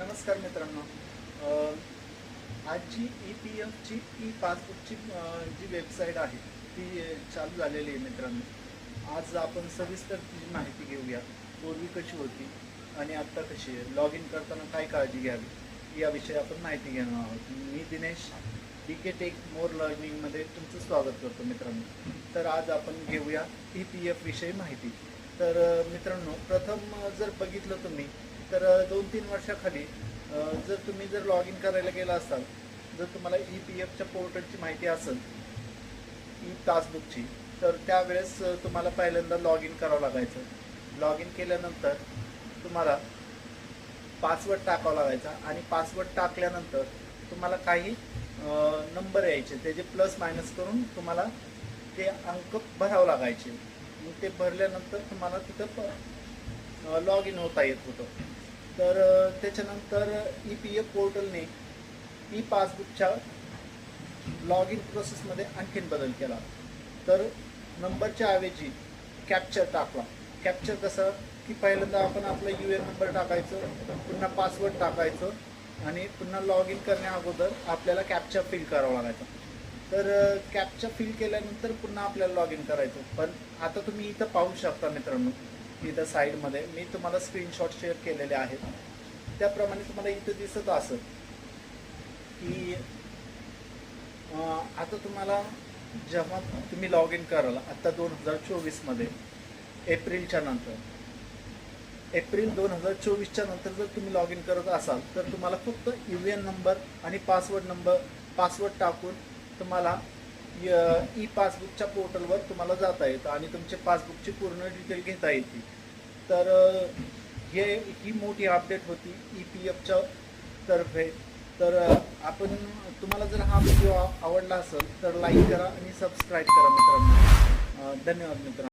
नमस्कार मित्रांनो. आजची आज जी ई पी एफची ई पासबुकची जी वेबसाईट आहे ती चालू झालेली आहे मित्रांनो. आज आपण सविस्तर तिची माहिती घेऊया. पूर्वी कशी होती आणि आत्ता कशी आहे? लॉग इन करताना काय काळजी घ्यावी? याविषयी आपण माहिती घेणार आहोत. मी Dinesh D K tech more लर्निंगमध्ये तुमचं स्वागत करतो मित्रांनो. तर आज आपण घेऊया ई पी एफ विषयी माहिती. तर मित्रांनो प्रथम जर बघितलं तुम्ही तर दोन तीन वर्षाखाली जर तुम्ही जर लॉग इन करायला गेला असाल जर तुम्हाला ई पी एफच्या पोर्टलची माहिती असेल ई पासबुकची तर त्यावेळेस तुम्हाला पहिल्यांदा लॉग इन करावं लागायचं. लॉग इन केल्यानंतर तुम्हाला पासवर्ड टाकावा लागायचा आणि पासवर्ड टाकल्यानंतर तुम्हाला काही नंबर यायचे. त्याचे प्लस मायनस करून तुम्हाला ते अंक भरावं लागायचे. मग ते भरल्यानंतर तुम्हाला तिथं लॉग इन होता येत होतं. तर त्याच्यानंतर ई पी एफ पोर्टलने ई पासबुकच्या लॉग इन प्रोसेसमध्ये आणखीन बदल केला. तर नंबरच्या ऐवजी कॅप्चर टाकला. कॅप्चर कसं? की पहिल्यांदा आपण आपला यू एन नंबर टाकायचं पुन्हा पासवर्ड टाकायचं आणि पुन्हा लॉग इन करण्या अगोदर आपल्याला कॅप्चर फिल करावं लागायचं. तर कॅप्चर फिल केल्यानंतर पुन्हा आपल्याला लॉग इन करायचं. पण आता तुम्ही इथं पाहू शकता मित्रांनो इथं साईडमध्ये. मी तुम्हाला स्क्रीनशॉट शेअर केलेले आहेत. त्याप्रमाणे तुम्हाला इथं दिसत असत की आता तुम्हाला जेव्हा तुम्ही लॉग इन कराल आत्ता दोन हजार चोवीसमध्ये एप्रिलच्या नंतर. एप्रिल दोन हजार चोवीसच्या नंतर जर तुम्ही लॉग इन करत असाल तर तुम्हाला फक्त यू एन नंबर आणि पासवर्ड नंबर पासवर्ड टाकून तुम्हाला ई पासबुकच्या पोर्टलवर तुम्हाला जाता येतं आणि तुमचे पासबुकची पूर्ण डिटेल घेता येते. तर हे ही मोठी अपडेट होती ई पी एफच्या तर्फे. तर आपण तुम्हाला जर हा व्हिडिओ आवडला असेल तर लाईक करा आणि सबस्क्राईब करा मित्रांनो. धन्यवाद मित्रांनो.